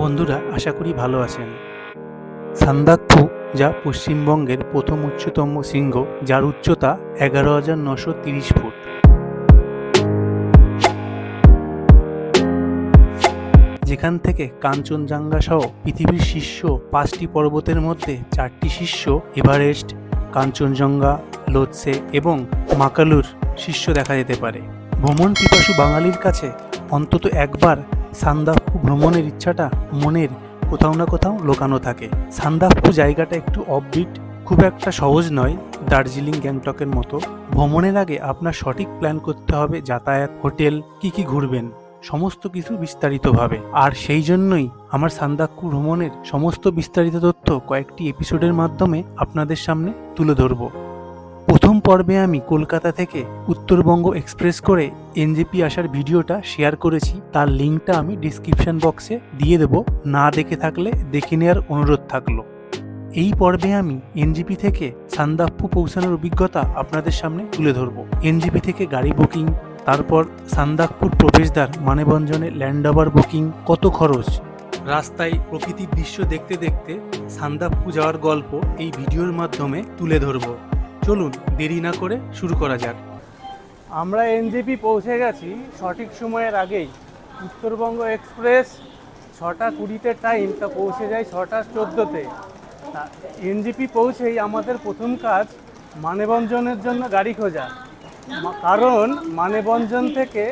বন্ধুরা, আশা করি ভালো আছেন। সান্দাকফু যা পশ্চিমবঙ্গের প্রথম উচ্চতম শৃঙ্গ, যার উচ্চতা এগারো হাজার নশো তিরিশ ফুট। যেখান থেকে কাঞ্চনজঙ্ঘা সহ পৃথিবীর শীর্ষ পাঁচটি পর্বতের মধ্যে চারটি শীর্ষ, এভারেস্ট, কাঞ্চনজঙ্ঘা, লোৎসে এবং মাকালুর শীর্ষ দেখা যেতে পারে। ভ্রমণ পিপাসু বাঙালির কাছে অন্তত একবার সান্দাকফু ভ্রমণের ইচ্ছাটা মনের কোথাও না কোথাও লোকানো থাকে। সান্দাকফু জায়গাটা একটু অফবিট খুব একটা সহজ নয়, দার্জিলিং, গ্যাংটকের মতো। ভ্রমণের আগে আপনার সঠিক প্ল্যান করতে হবে, যাতায়াত, হোটেল, কি কি ঘুরবেন, সমস্ত কিছু বিস্তারিতভাবে। আর সেই জন্যই আমার সান্দাকফু ভ্রমণের সমস্ত বিস্তারিত তথ্য কয়েকটি এপিসোডের মাধ্যমে আপনাদের সামনে তুলে ধরব। পর্বে আমি কলকাতা থেকে উত্তরবঙ্গ এক্সপ্রেস করে এনজেপি আসার ভিডিওটা শেয়ার করেছি। তার লিঙ্কটা আমি ডিসক্রিপশন বক্সে দিয়ে দেব। না দেখে থাকলে দেখে নেওয়ার অনুরোধ থাকল। এই পর্বে আমি এনজিপি থেকে সান্দাকফু পৌঁছানোর অভিজ্ঞতা আপনাদের সামনে তুলে ধরব। এনজিপি থেকে গাড়ি বুকিং, তারপর সান্দাকপুর প্রবেশদ্বার মানেভঞ্জনে ল্যান্ড ওভার বুকিং, কত খরচ? রাস্তায় প্রকৃতির দৃশ্য দেখতে দেখতে সান্দাকফু যাওয়ার গল্প এই ভিডিওর মাধ্যমে তুলে ধরব। চলুন দেরি না করে শুরু করা যাক। আমরা এনজেপি পৌঁছে গেছি সঠিক সময়ের আগেই। উত্তরবঙ্গ এক্সপ্রেস ছটা কুড়িতে টাইম তা পৌঁছে যায় ছটা চোদ্দোতে। এনজিপি পৌঁছেই আমাদের প্রথম কাজ মানেবঞ্জনের জন্য গাড়ি খোঁজা। কারণ মানেবঞ্জন থেকে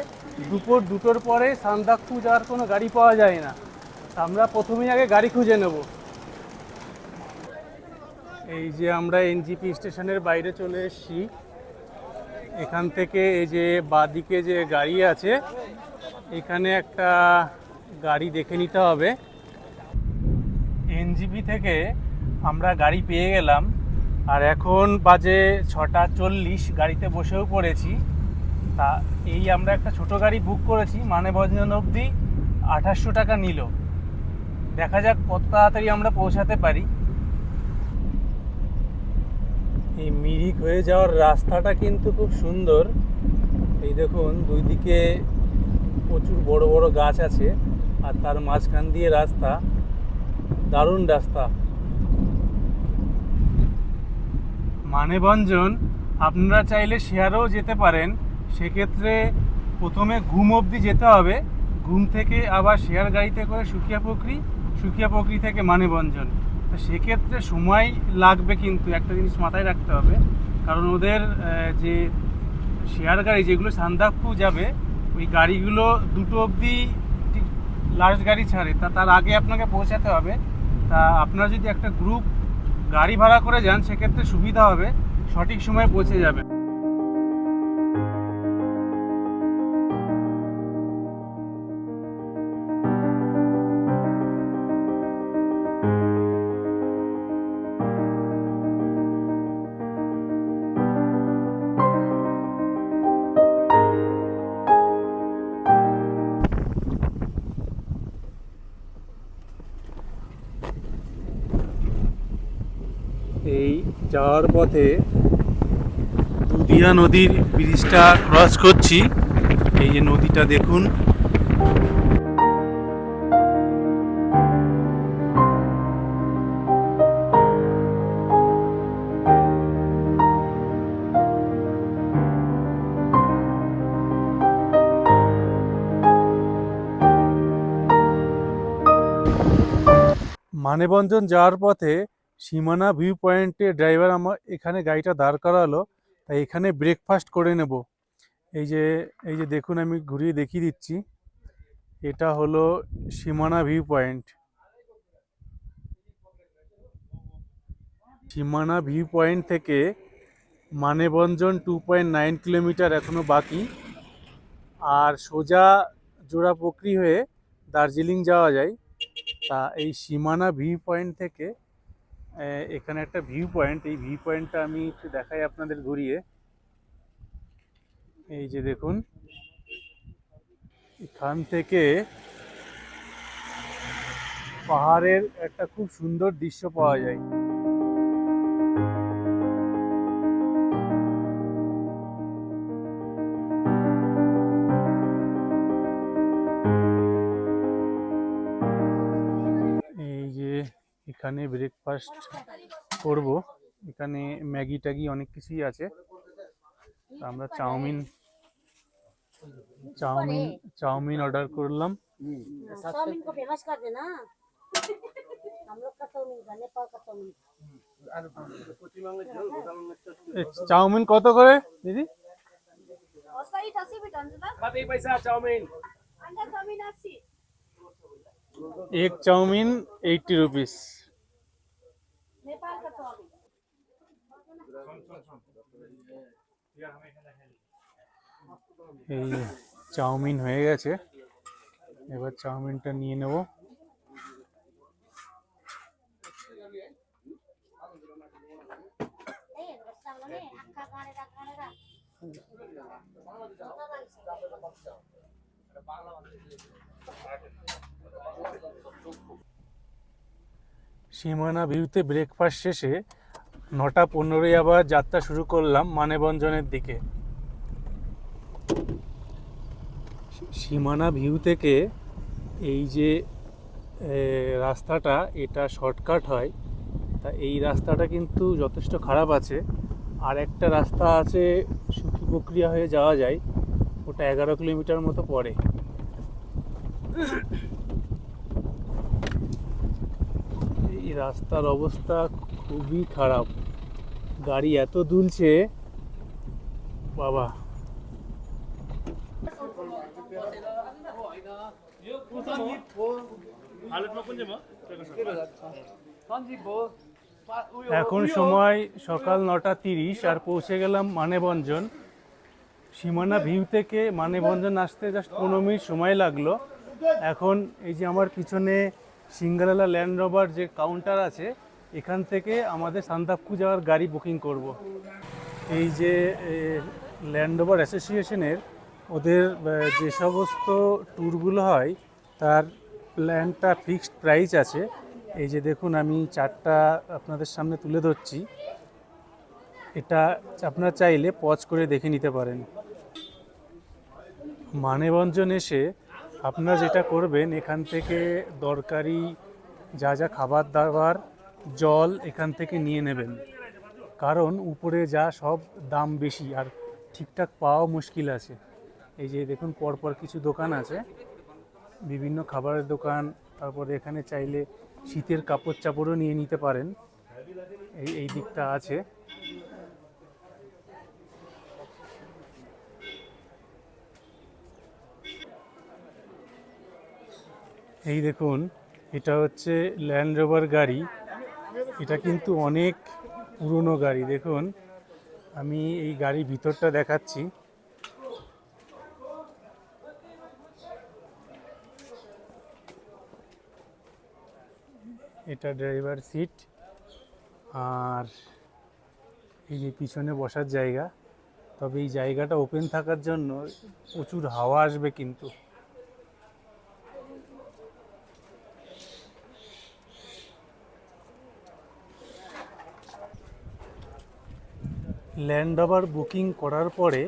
দুপুর দুটোর পরে সান্দাকফু যাওয়ার কোনো গাড়ি পাওয়া যায় না। আমরা প্রথমেই আগে গাড়ি খুঁজে নেব। এই যে আমরা এনজিপি স্টেশনের বাইরে চলে এসেছি। এখান থেকে এই যে বাদিকে যে গাড়ি আছে, এখানে একটা গাড়ি দেখে নিতে হবে। এনজিপি থেকে আমরা গাড়ি পেয়ে গেলাম। আর এখন বাজে ছটা চল্লিশ, গাড়িতে বসেও পড়েছি। তা এই আমরা একটা ছোট গাড়ি বুক করেছি মানে ভঞ্জন অবধি আঠাশশো টাকা নিল। দেখা যাক কত তাড়াতাড়ি আমরা পৌঁছাতে পারি। এই মিরিক হয়ে যাওয়ার রাস্তাটা কিন্তু খুব সুন্দর। এই দেখুন দুই দিকে প্রচুর বড় বড় গাছ আছে আর তার মাঝখান দিয়ে রাস্তা। দারুণ রাস্তা। মানেভঞ্জন আপনারা চাইলে শেয়ারেও যেতে পারেন। সেক্ষেত্রে প্রথমে ঘুম অবধি যেতে হবে। ঘুম থেকে আবার শেয়ার গাড়িতে করে সুকিয়া পুকুরি সুকিয়া পুকুরি থেকে মানেভঞ্জন তো সেক্ষেত্রে সময় লাগবে কিন্তু, একটা জিনিস মাথায় রাখতে হবে। কারণ ওদের যে শেয়ার গাড়ি যেগুলো সান্দাকফু যাবে, ওই গাড়িগুলো দুটো অবধি লার্জ গাড়ি ছাড়ে, তা তার আগে আপনাকে পৌঁছাতে হবে। তা আপনারা যদি একটা গ্রুপ গাড়ি ভাড়া করে যান, সেক্ষেত্রে সুবিধা হবে, সঠিক সময়ে পৌঁছে যাবে। যাওয়ার পথে দুধিয়া নদীর ব্রিজটা ক্রস করছি। এই যে নদীটা দেখুন। মানেবঞ্জন যাওয়ার পথে সীমানা ভিউ পয়েন্টে ড্রাইভার আমার এখানে গাড়িটা দাঁড় করালো, তাই এখানে ব্রেকফাস্ট করে নেব। এই যে এই যে দেখুন আমি ঘুরিয়ে দেখিয়ে দিচ্ছি। এটা হলো Simana view point Simana view point থেকে Manebhanjan two point nine kilometre এখনও বাকি। আর সোজা জোড়া জোড়াপকরি হয়ে দার্জিলিং যাওয়া যায়। তা এই সীমানা ভিউ পয়েন্ট থেকে এখানে একটা ভিউ পয়েন্ট এই ভিউ পয়েন্টটা আমি একটু দেখাই আপনাদের ঘুরিয়ে। এই যে দেখুন, এখান থেকে পাহাড়ের একটা খুব সুন্দর দৃশ্য পাওয়া যায়। এখানে ব্রেকফাস্ট করব। এখানে ম্যাগি ট্যাগি অনেক কিছুই আছে। আমরা চাউমিন চাউমিন চাউমিন অর্ডার করলাম। চাউমিন চাউমিন কত করে দিদি? এক চাউমিন এইটি রুপিস এই চাউমিন হয়ে গেছে। এবার চাউমিনটা নিয়ে নেব। সীমানা ভিউতে ব্রেকফাস্ট শেষে নটা পনেরোই আবার যাত্রা শুরু করলাম মানেভঞ্জনের দিকে। সীমানা ভিউ থেকে এই যে রাস্তাটা, এটা শর্টকাট হয়। তা এই রাস্তাটা কিন্তু যথেষ্ট খারাপ আছে। আর একটা রাস্তা আছে সুখী প্রক্রিয়া হয়ে যাওয়া যায়, ওটা এগারো কিলোমিটার মতো পড়ে এই রাস্তার অবস্থা খুবই খারাপ। গাড়ি এত দুলছে, বাবা। এখন সময় সকাল নটা তিরিশ আর পৌঁছে গেলাম মানেভঞ্জন সীমানা ভিউ থেকে মানেভঞ্জন আসতে জাস্ট পনেরো মিনিট সময় লাগল। এখন এই যে আমার পিছনে সিঙ্গালালা ল্যান্ড রোভার যে কাউন্টার আছে, এখান থেকে আমাদের সান্তাপকু যাওয়ার গাড়ি বুকিং করব। এই যে ল্যান্ড রোভার অ্যাসোসিয়েশনের ওদের যে সমস্ত ট্যুরগুলো হয়, তার প্ল্যানটা ফিক্সড প্রাইস আছে। এই যে দেখুন, আমি চারটা আপনাদের সামনে তুলে ধরছি। এটা আপনারা চাইলে পজ করে দেখে নিতে পারেন। মানেভঞ্জন এসে আপনারা যেটা করবেন, এখান থেকে দরকারি যা যা খাবার দাবার, জল এখান থেকে নিয়ে নেবেন। কারণ উপরে যা সব দাম বেশি আর ঠিকঠাক পাওয়া মুশকিল আছে। এই যে দেখুন, পরপর কিছু দোকান আছে। বিভিন্ন খাবারের দোকান, তারপরে এখানে চাইলে শীতের কাপড় চাপড়ও নিয়ে নিতে পারেন। এই এই দিকটা আছে। এই দেখুন, এটা হচ্ছে ল্যান্ড রোভার গাড়ি। এটা কিন্তু অনেক পুরনো গাড়ি। দেখুন, আমি এই গাড়ির ভিতরটা দেখাচ্ছি। এটা ড্রাইভার সিট আর এই যে পিছনে বসার জায়গা। তবে এই জায়গাটা ওপেন থাকার জন্য প্রচুর হাওয়া আসবে কিন্তু। ল্যান্ড রোভার বুকিং করার পরে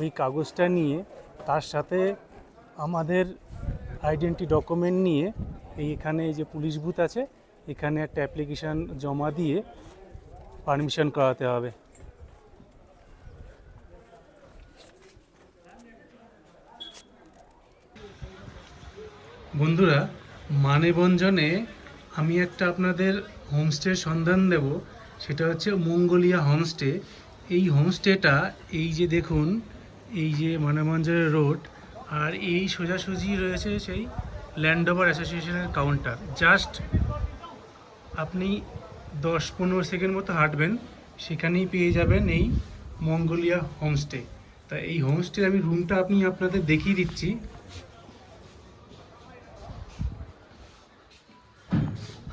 ওই কাগজটা নিয়ে তার সাথে আমাদের আইডেন্টি ডকুমেন্ট নিয়ে এই এখানে যে পুলিশ বুথ আছে, এখানে একটা অ্যাপ্লিকেশান জমা দিয়ে পারমিশন করাতে হবে। বন্ধুরা মানেভঞ্জনে আমি একটা আপনাদের হোমস্টের সন্ধান দেব, সেটা হচ্ছে মঙ্গোলিয়া হোমস্টে এই হোমস্টেটা এই যে দেখুন, এই যে মানেভঞ্জনের রোড, আর এই সোজাসুজি রয়েছে সেই ল্যান্ড ওভার অ্যাসোসিয়েশনের কাউন্টার জাস্ট আপনি দশ পনেরো সেকেন্ড মতো হাঁটবেন, সেখানেই পেয়ে যাবেন এই মঙ্গোলিয়া হোমস্টে তা এই হোমস্টে আমি রুমটা আপনি আপনাদের দেখিয়ে দিচ্ছি।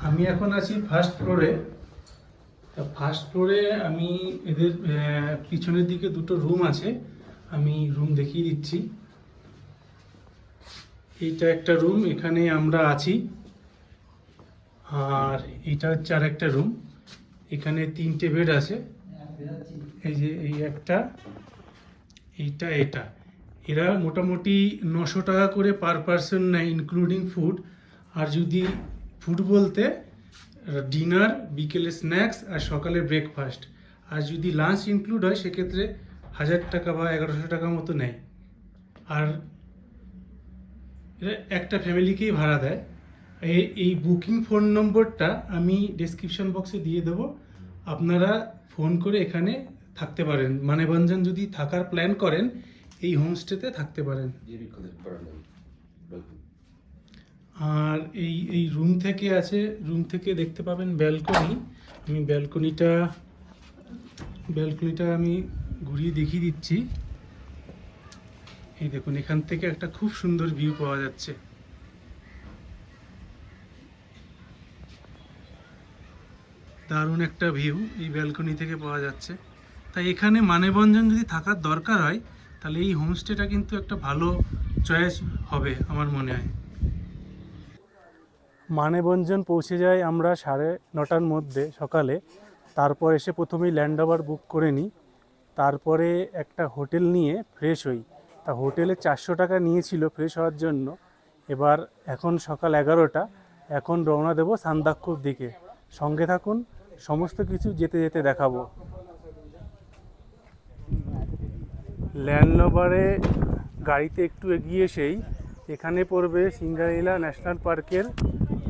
আমি এখন আছি ফার্স্ট ফ্লোরে তা ফার্স্ট ফ্লোরে আমি এদের পিছনের দিকে দুটো রুম আছে। আমি রুম দেখিয়ে দিচ্ছি। এইটা একটা রুম এখানে আমরা আছি। আর এটা হচ্ছে আর একটা রুম এখানে তিনটে বেড আছে। এই যে এই একটা, এইটা, এটা। এরা মোটামুটি নশো টাকা করে পার পারসন নেয় ইনক্লুডিং ফুড আর যদি ফুড বলতে ডিনার বিকেলে স্ন্যাক্স আর সকালে ব্রেকফাস্ট আর যদি লাঞ্চ ইনক্লুড হয়, সেক্ষেত্রে হাজার টাকা বা এগারোশো টাকা মতো নেয়। আর এরা একটা ফ্যামিলিকেই ভাড়া দেয়। এই এই বুকিং ফোন নম্বরটা আমি ডেসক্রিপশন বক্সে দিয়ে দেবো। আপনারা ফোন করে এখানে থাকতে পারেন। মানেভঞ্জন যদি থাকার প্ল্যান করেন, এই হোমস্টেতে থাকতে পারেন. আর এই এই রুম থেকে আছে রুম থেকে দেখতে পাবেন ব্যালকনি আমি ব্যালকনিটা ব্যালকনিটা আমি ঘুরিয়ে দেখিয়ে দিচ্ছি। এই দেখুন, এখান থেকে একটা খুব সুন্দর ভিউ পাওয়া যাচ্ছে। দারুণ একটা ভিউ এই ব্যালকনি থেকে পাওয়া যাচ্ছে। তাই এখানে মানেভঞ্জন যদি থাকার দরকার হয়, তাহলে এই হোমস্টেটা কিন্তু একটা ভালো চয়েস হবে, আমার মনে হয়। মানেভঞ্জন পৌঁছে যাই আমরা সাড়ে নটার মধ্যে সকালে। তারপর এসে প্রথমেই ল্যান্ড ওভার বুক করে নিই। তারপরে একটা হোটেল নিয়ে ফ্রেশ হই। তা হোটেলে চারশো টাকা নিয়েছিল ফ্রেশ হওয়ার জন্য। এবার এখন সকাল এগারোটা, এখন রওনা দেবো সান্দাক্ষুর দিকে। সঙ্গে থাকুন, সমস্ত কিছু যেতে যেতে দেখাবো। ল্যান্ডওভারে গাড়িতে একটু এগিয়ে এসেই এখানে পড়বে সিঙ্গারিলা ন্যাশনাল পার্কের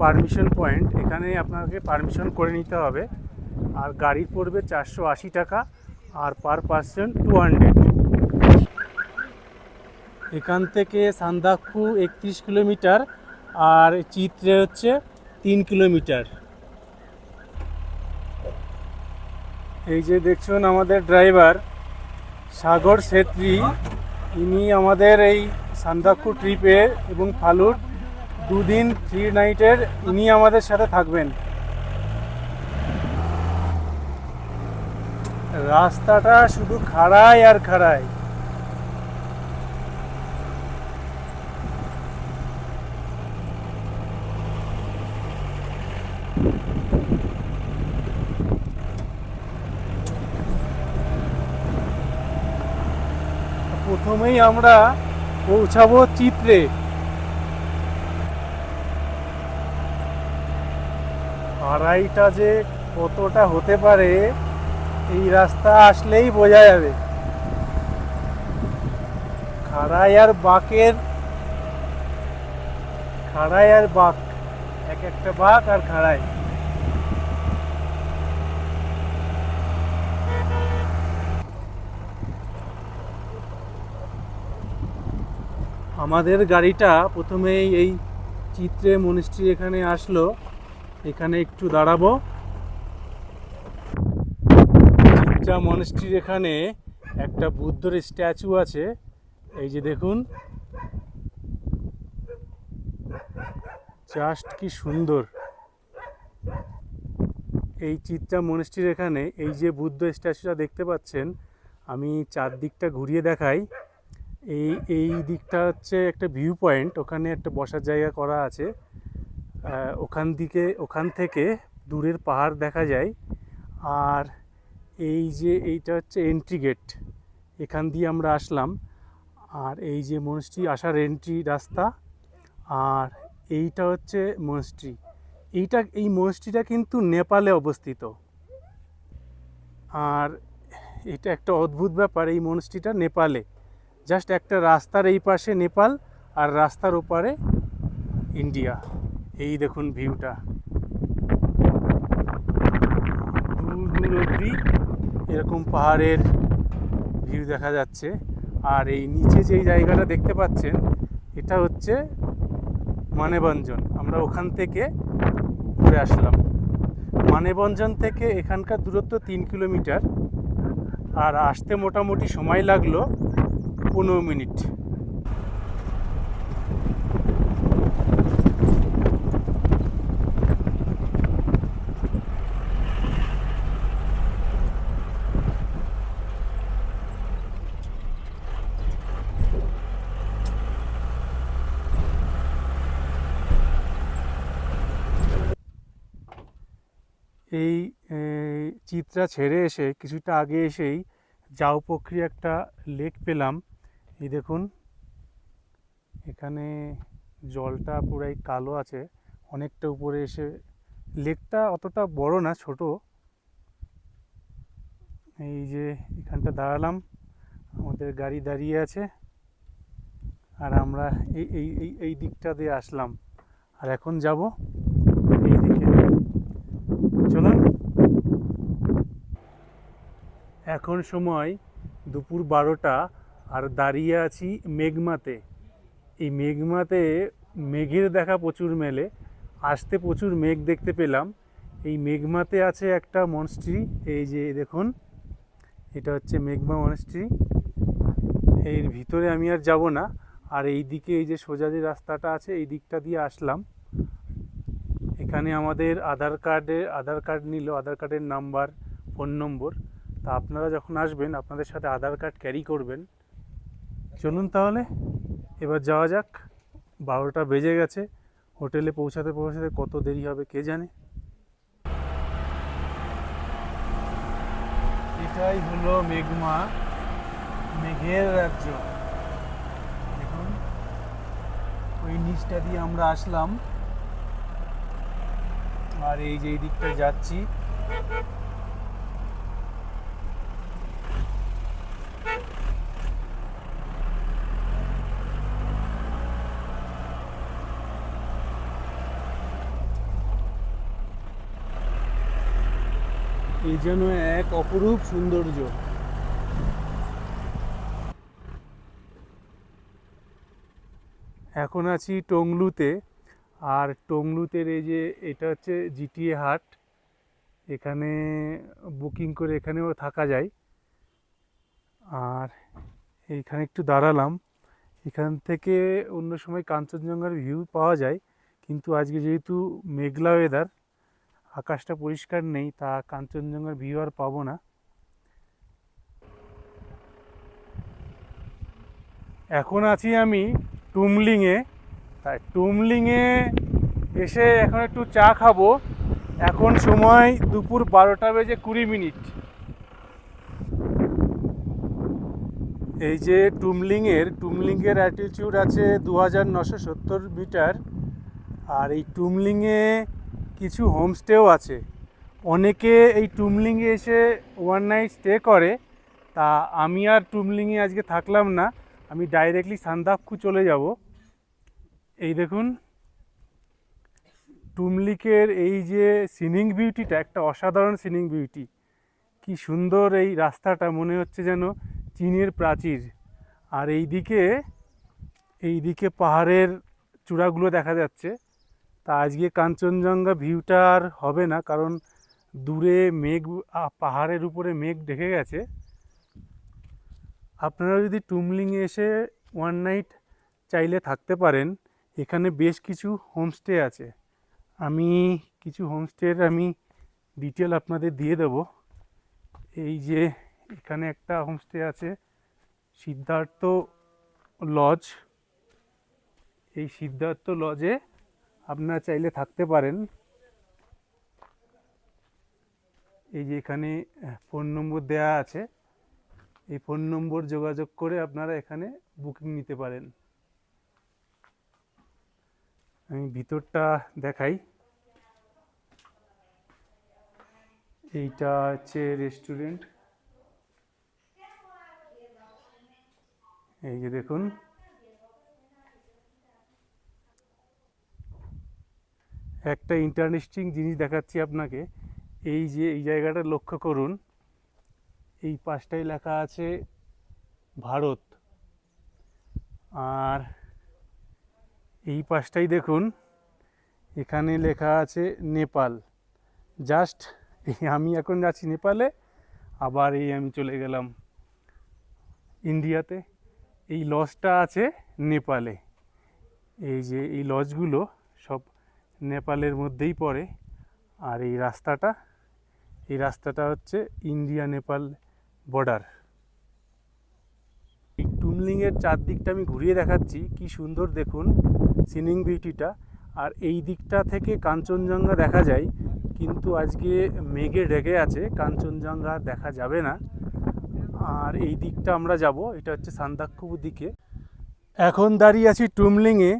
পারমিশন পয়েন্ট, এখানে আপনাকে পারমিশন করে নিতে হবে। আর গাড়ি পড়বে চারশো আশি টাকা, আর পার পার্সন টু হান্ড্রেড। এখান থেকে সান্দাকফু একত্রিশ কিলোমিটার, আর চিত্রে হচ্ছে তিন কিলোমিটার। এই যে দেখছেন আমাদের ড্রাইভার, সাগর ছেত্রী। ইনি আমাদের এই সান্দাকফু ট্রিপে এবং ফালুট দুদিন থ্রি নাইটের ইনি আমাদের সাথে থাকবেন। রাস্তাটা শুধু খাড়াই আর খাড়াই। প্রথমেই আমরা পৌঁছাবো চিত্রে। আড়াইটা যে কতটা হতে পারে, এই রাস্তা আসলেই বোঝা যাবে। খাড়াই আর বাঁকের, খাড়াই আর বাঁক, এক একটা বাঁক আর খাড়াই। আমাদের গাড়িটা প্রথমেই এই চিত্রে মনিস্ট্রি এখানে আসলো। এখানে একটু দাঁড়াবো। চিত্রা মনিস্ট্রির এখানে একটা বুদ্ধর স্ট্যাচু আছে। এই যে দেখুন। জাস্ট কি সুন্দর। এই চিত্রা মনিস্ট্রির এখানে এই যে বুদ্ধ স্ট্যাচুটা দেখতে পাচ্ছেন, আমি চারদিকটা ঘুরিয়ে দেখাই। এই এই দিকটা হচ্ছে একটা ভিউ পয়েন্ট ওখানে একটা বসার জায়গা করা আছে। ওখান দিকে, ওখান থেকে দূরের পাহাড় দেখা যায়। আর এই যে এইটা হচ্ছে এন্ট্রি গেট এখান দিয়ে আমরা আসলাম। আর এই যে মনস্ট্রি আসার এন্ট্রি রাস্তা। আর এইটা হচ্ছে মনস্ট্রি এইটা, এই মনস্ট্রিটা কিন্তু নেপালে অবস্থিত। আর এটা একটা অদ্ভুত ব্যাপার, এই মনস্ট্রিটা নেপালে। জাস্ট একটা রাস্তার এই পাশে নেপাল আর রাস্তার ওপারে ইন্ডিয়া। এই দেখুন ভিউটা। দূর দূর অবধি এরকম পাহাড়ের ভিউ দেখা যাচ্ছে। আর এই নিচে যেই জায়গাটা দেখতে পাচ্ছেন, এটা হচ্ছে মানেভঞ্জন আমরা ওখান থেকে ঘুরে আসলাম। মানেভঞ্জন থেকে এখানকার দূরত্ব তিন কিলোমিটার। আর আসতে মোটামুটি সময় লাগল পনেরো মিনিট এই এ, চিত্রা ছেড়ে এসে কিছুটা আগে এসেই জাউ পুকুরি একটা লেক পেলাম। এই দেখুন, এখানে জলটা পুরাই কালো আছে। অনেকটা উপরে এসে লেকটা অতটা বড় না, ছোট। এই যে এখানটা দাঁড়ালাম, আমাদের গাড়ি দাঁড়িয়ে আছে। আর আমরা এই এই এই এই দিকটা দিয়ে আসলাম। আর এখন যাব এই দিকে। চলুন। এখন সময় দুপুর বারোটা আর দাঁড়িয়ে আছি মেঘমাতে। এই মেঘমাতে মেঘের দেখা প্রচুর মেলে, আসতে প্রচুর মেঘ দেখতে পেলাম। এই মেঘমাতে আছে একটা মনস্ট্রি এই যে দেখুন, এটা হচ্ছে মেঘমা মনস্ট্রি এর ভিতরে আমি আর যাব না, আর এই দিকে এই যে সোজা যে রাস্তাটা আছে, এই দিকটা দিয়ে আসলাম। এখানে আমাদের আধার কার্ডে আধার কার্ড নিল, আধার কার্ডের নাম্বার ফোন নম্বর তা আপনারা যখন আসবেন, আপনাদের সাথে আধার কার্ড ক্যারি করবেন। চলুন তাহলে, এবার যাওয়া যাক। বারোটা বেজে গেছে। হোটেলে পৌঁছাতে পৌঁছাতে কত দেরি হবে কে জানে? এটাই হলো মেঘমা, মেঘের রাজ্য। দেখুন, ওই নিচটা দিয়ে আমরা আসলাম। আর এই যে এই দিকটা যাচ্ছি। যেন এক অপরূপ সৌন্দর্য। এখন আছি টংলুতে, আর টংলুতের এই যে এটা হচ্ছে জিটিএ হাট, এখানে বুকিং করে এখানেও থাকা যায়। আর এইখানে একটু দাঁড়ালাম, এখান থেকে অন্য সময় কাঞ্চনজঙ্ঘার ভিউ পাওয়া যায়, কিন্তু আজকে যেহেতু মেঘলা ওয়েদার আকাশটা পরিষ্কার নেই, তা কাঞ্চনজঙ্ঘার ভিউ আর পাবো না। এখন আছি আমি টুমলিংয়ে। তাই টুমলিংয়ে এসে এখন একটু চা খাব। এখন সময় দুপুর বারোটা বেজে কুড়ি মিনিট। এই যে টুমলিংয়ের টুমলিংয়ের অ্যাটিটিউড আছে দু হাজার নশো সত্তর মিটার। আর এই টুমলিংয়ে কিছু হোমস্টেও আছে। অনেকে এই টুমলিংয়ে এসে ওয়ান নাইট স্টে করে। তা আমি আর টুমলিংয়ে আজকে থাকলাম না। আমি ডাইরেক্টলি সান্দাকফু চলে যাব। এই দেখুন, টুমলিকের এই যে সিনিং বিউটিটা একটা অসাধারণ সিনিং বিউটি কি সুন্দর এই রাস্তাটা, মনে হচ্ছে যেন চীনের প্রাচীর। আর এই দিকে এই দিকে পাহাড়ের চূড়াগুলো দেখা যাচ্ছে। তা আজকে কাঞ্চনজঙ্ঘা ভিউটা আর হবে না, কারণ দূরে মেঘ পাহাড়ের উপরে মেঘ ঢেকে গেছে। আপনারা যদি টুমলিংয়ে এসে ওয়ান নাইট চাইলে থাকতে পারেন, এখানে বেশ কিছু হোমস্টে আছে। আমি, কিছু হোমস্টের আমি ডিটেল আপনাদের দিয়ে দেব। এই যে এখানে একটা হোমস্টে আছে, সিদ্ধার্থ লজ এই সিদ্ধার্থ লজে আপনারা চাইলে থাকতে পারেন। এই যে এখানে ফোন নম্বর দেয়া আছে। এই ফোন নম্বর যোগাযোগ করে আপনারা এখানে বুকিং নিতে পারেন। আমি ভিতরটা দেখাই। এইটা হচ্ছে রেস্টুরেন্ট। এই যে দেখুন। একটা ইন্টারেস্টিং জিনিস দেখাচ্ছি আপনাকে। এই যে, এই জায়গাটা লক্ষ্য করুন। এই পাশটায় লেখা আছে ভারত। আর এই পাশটাই দেখুন, এখানে লেখা আছে নেপাল। জাস্ট আমি এখন যাচ্ছি নেপালে, আবার এই আমি চলে গেলাম ইন্ডিয়াতে। এই লজটা আছে নেপালে। এই যে, এই লজগুলো সব নেপালের মধ্যেই পড়ে। আর এই রাস্তাটা এই রাস্তাটা হচ্ছে ইন্ডিয়া নেপাল বর্ডার। এই টুমলিংয়ের চারদিকটা আমি ঘুরিয়ে দেখাচ্ছি। কি সুন্দর দেখুন সিনিং বিউটিটা আর এই দিকটা থেকে কাঞ্চনজঙ্ঘা দেখা যায়, কিন্তু আজকে মেঘে ঢেকে আছে, কাঞ্চনজঙ্ঘা দেখা যাবে না। আর এই দিকটা আমরা যাব, এটা হচ্ছে সান্দাকফুর দিকে। এখন দাঁড়িয়ে আছি টুমলিংয়ে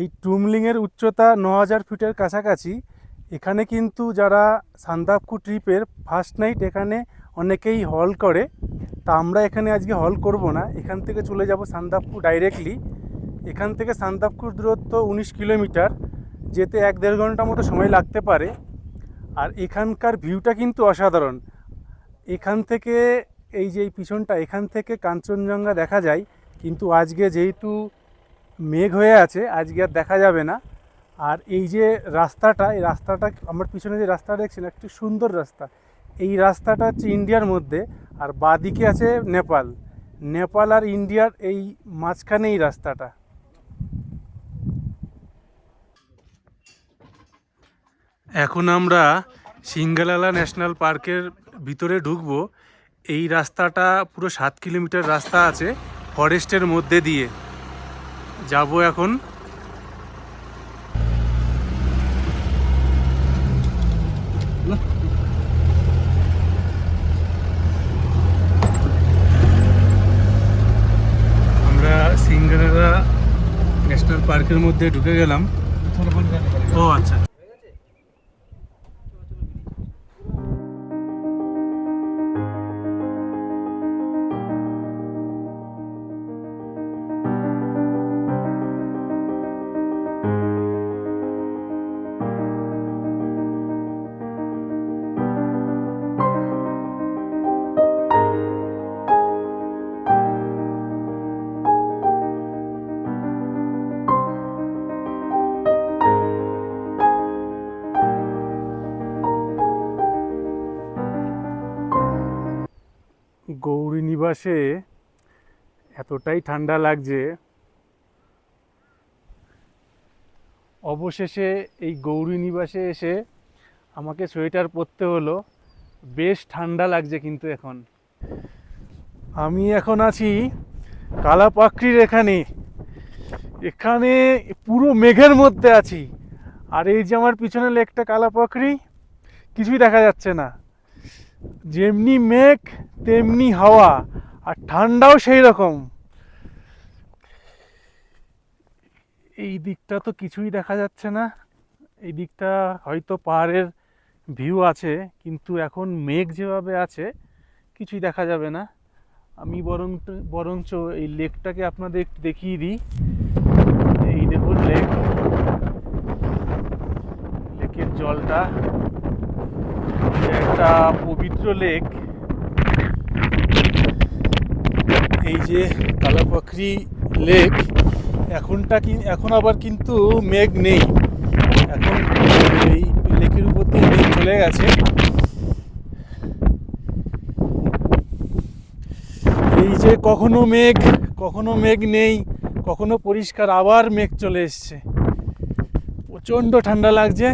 এই টুমলিংয়ের উচ্চতা ন হাজার ফিটের কাছাকাছি। এখানে কিন্তু যারা সান্দাকফু ট্রিপের ফার্স্ট নাইট এখানে অনেকেই হল করে। তা আমরা এখানে আজকে হল করব না। এখান থেকে চলে যাব সান্দাকফু ডাইরেক্টলি এখান থেকে সান্দাকফুর দূরত্ব উনিশ কিলোমিটার, যেতে এক দেড় ঘণ্টা মতো সময় লাগতে পারে। আর এখানকার ভিউটা কিন্তু অসাধারণ। এখান থেকে এই যে পিছনটা, এখান থেকে কাঞ্চনজঙ্ঘা দেখা যায়। কিন্তু আজকে যেহেতু মেঘ হয়ে আছে, আজকে আর দেখা যাবে না। আর এই যে রাস্তাটা, এই রাস্তাটা, আমার পিছনে যে রাস্তা দেখছেন, একটি সুন্দর রাস্তা। এই রাস্তাটা হচ্ছে ইন্ডিয়ার মধ্যে, আর বাদিকে আছে নেপাল। নেপাল আর ইন্ডিয়ার এই মাঝখানে এই রাস্তাটা। এখন আমরা সিঙ্গালালা ন্যাশনাল পার্কের ভিতরে ঢুকবো। এই রাস্তাটা পুরো সাত কিলোমিটার রাস্তা আছে, ফরেস্টের মধ্যে দিয়ে। যাব এখন। আমরা সিঙ্গারা ন্যাশনাল পার্কের মধ্যে ঢুকে গেলাম। ও আচ্ছা। নিবাসে এতটাই ঠান্ডা লাগছে, অবশেষে এই গৌরী নিবাসে এসে আমাকে সোয়েটার পরতে হলো। বেশ ঠান্ডা লাগছে কিন্তু এখন। আমি এখন আছি কালাপাকড়ির এখানে। এখানে পুরো মেঘের মধ্যে আছি। আর এই যে আমার পিছনে লেকটা কালাপাকড়ি কিছুই দেখা যাচ্ছে না। যেমনি মেঘ, তেমনি হাওয়া, আর ঠান্ডাও সেই রকম। এই দিকটা তো কিছুই দেখা যাচ্ছে না। এই দিকটা হয়তো পাহাড়ের ভিউ আছে, কিন্তু এখন মেঘ যেভাবে আছে, কিছুই দেখা যাবে না। আমি বরং বরঞ্চ এই লেকটাকে আপনাদের একটু দেখিয়ে দিই। এই দেখুন লেক। লেকের জলটা। একটা পবিত্র লেক। এই যে কালাপাখরি লেক, এখনটা কি, এখন আবার কিন্তু মেঘ নেই। এখন এই লেকের উপর দিয়ে মেঘ চলে গেছে। এই যে কখনো মেঘ কখনো মেঘ নেই, কখনো পরিষ্কার, আবার মেঘ চলে এসছে। প্রচণ্ড ঠান্ডা লাগছে।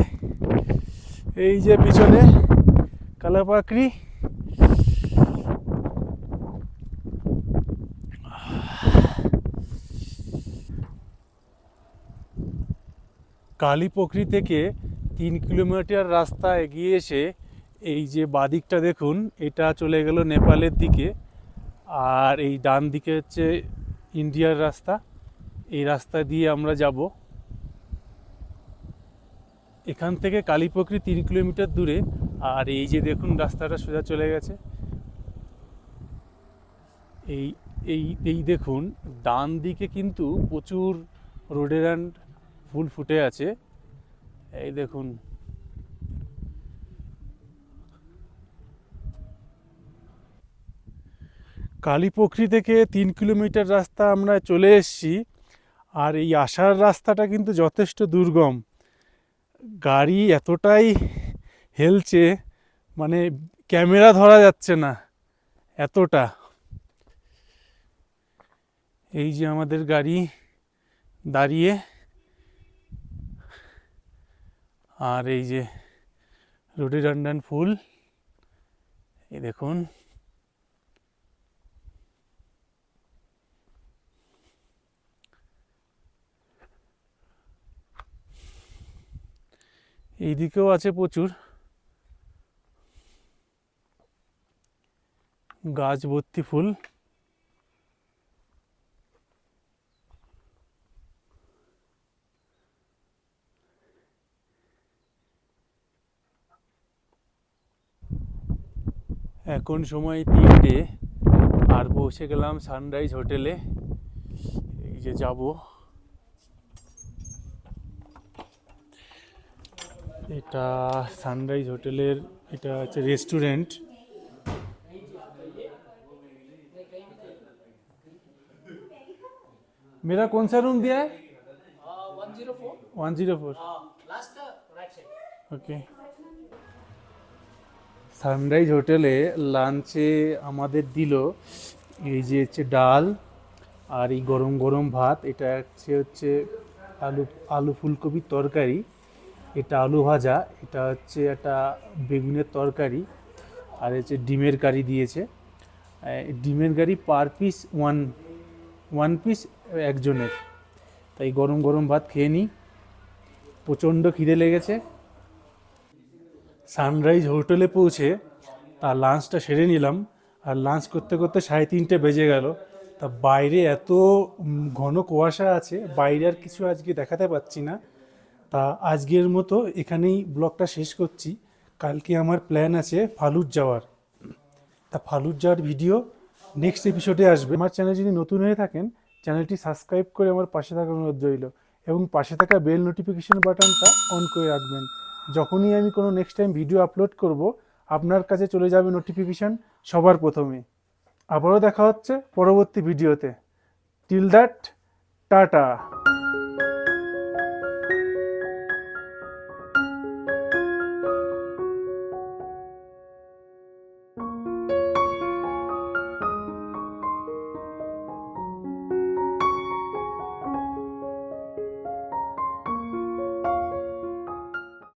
এই যে পিছনে কালাপাকড়ি কালীপোখরি থেকে তিন কিলোমিটার রাস্তা এগিয়ে এসে এই যে বাদিকটা দেখুন, এটা চলে গেল নেপালের দিকে। আর এই ডান দিকে হচ্ছে ইন্ডিয়ার রাস্তা। এই রাস্তা দিয়ে আমরা যাব। এখান থেকে কালীপোখরি তিন কিলোমিটার দূরে আর এই যে দেখুন রাস্তাটা সোজা চলে গেছে। এই এই এই দেখুন, ডান দিকে কিন্তু প্রচুর রোডেরান্ড ফুল ফুটে আছে। এই দেখুন। কালীপোখরি থেকে তিন কিলোমিটার রাস্তা আমরা চলে এসেছি। আর এই আসার রাস্তাটা কিন্তু যথেষ্ট দুর্গম। গাড়ি এতটাই হেলছে মানে ক্যামেরা ধরা যাচ্ছে না এতটা। এই যে আমাদের গাড়ি দাঁড়িয়ে। আর এই যে রোডিডান্ডান ফুল। এই দেখুন। এইদিকেও আছে প্রচুর। গাছ ভর্তি ফুল। এখন সময় তিনটে, আর পৌঁছে গেলাম সানরাইজ হোটেলে এই যে যাব। এটা সানরাইজ হোটেলের এটা হচ্ছে রেস্টুরেন্ট मेरा कौन सा रूम दिया है one zero four one zero four okay Sunrise হোটেলে লাঞ্চে আমাদের দিল এই যে হচ্ছে ডাল আর এই গরম গরম ভাত এটা হচ্ছে হচ্ছে আলু আলু ফুলকপির তরকারি এটা আলু ভাজা এটা হচ্ছে একটা বেগুনের তরকারি আর হচ্ছে ডিমের কারি দিয়েছে আহ, ডিমের curry per piece one one piece একজনের। তাই গরম গরম ভাত খেয়ে নিই। প্রচণ্ড খিদে লেগেছে। সানরাইজ হোটেলে পৌঁছে তার লাঞ্চটা সেরে নিলাম। আর লাঞ্চ করতে করতে সাড়ে তিনটে বেজে গেল। তা বাইরে এত ঘন কুয়াশা আছে, বাইরে আর কিছু আজকে দেখাতে পাচ্ছি না। তা আজকের মতো এখানেই ব্লগটা শেষ করছি। কালকে আমার প্ল্যান আছে ফালুট যাওয়ার। তা ফালুট যাওয়ার ভিডিও নেক্সট এপিসোডে আসবে। আমার চ্যানেল যদি নতুন হয়ে থাকেন চ্যানেলটি সাবস্ক্রাইব করে আমার পাশে থাকার অনুরোধ রইল এবং পাশে থাকা বেল নোটিফিকেশন বাটনটা অন করে রাখবেন। যখনই আমি কোনো নেক্সট টাইম ভিডিও আপলোড করব, আপনার কাছে চলে যাবে নোটিফিকেশান সবার প্রথমে। আবারও দেখা হচ্ছে পরবর্তী ভিডিওতে টিল দ্যাট টাটা।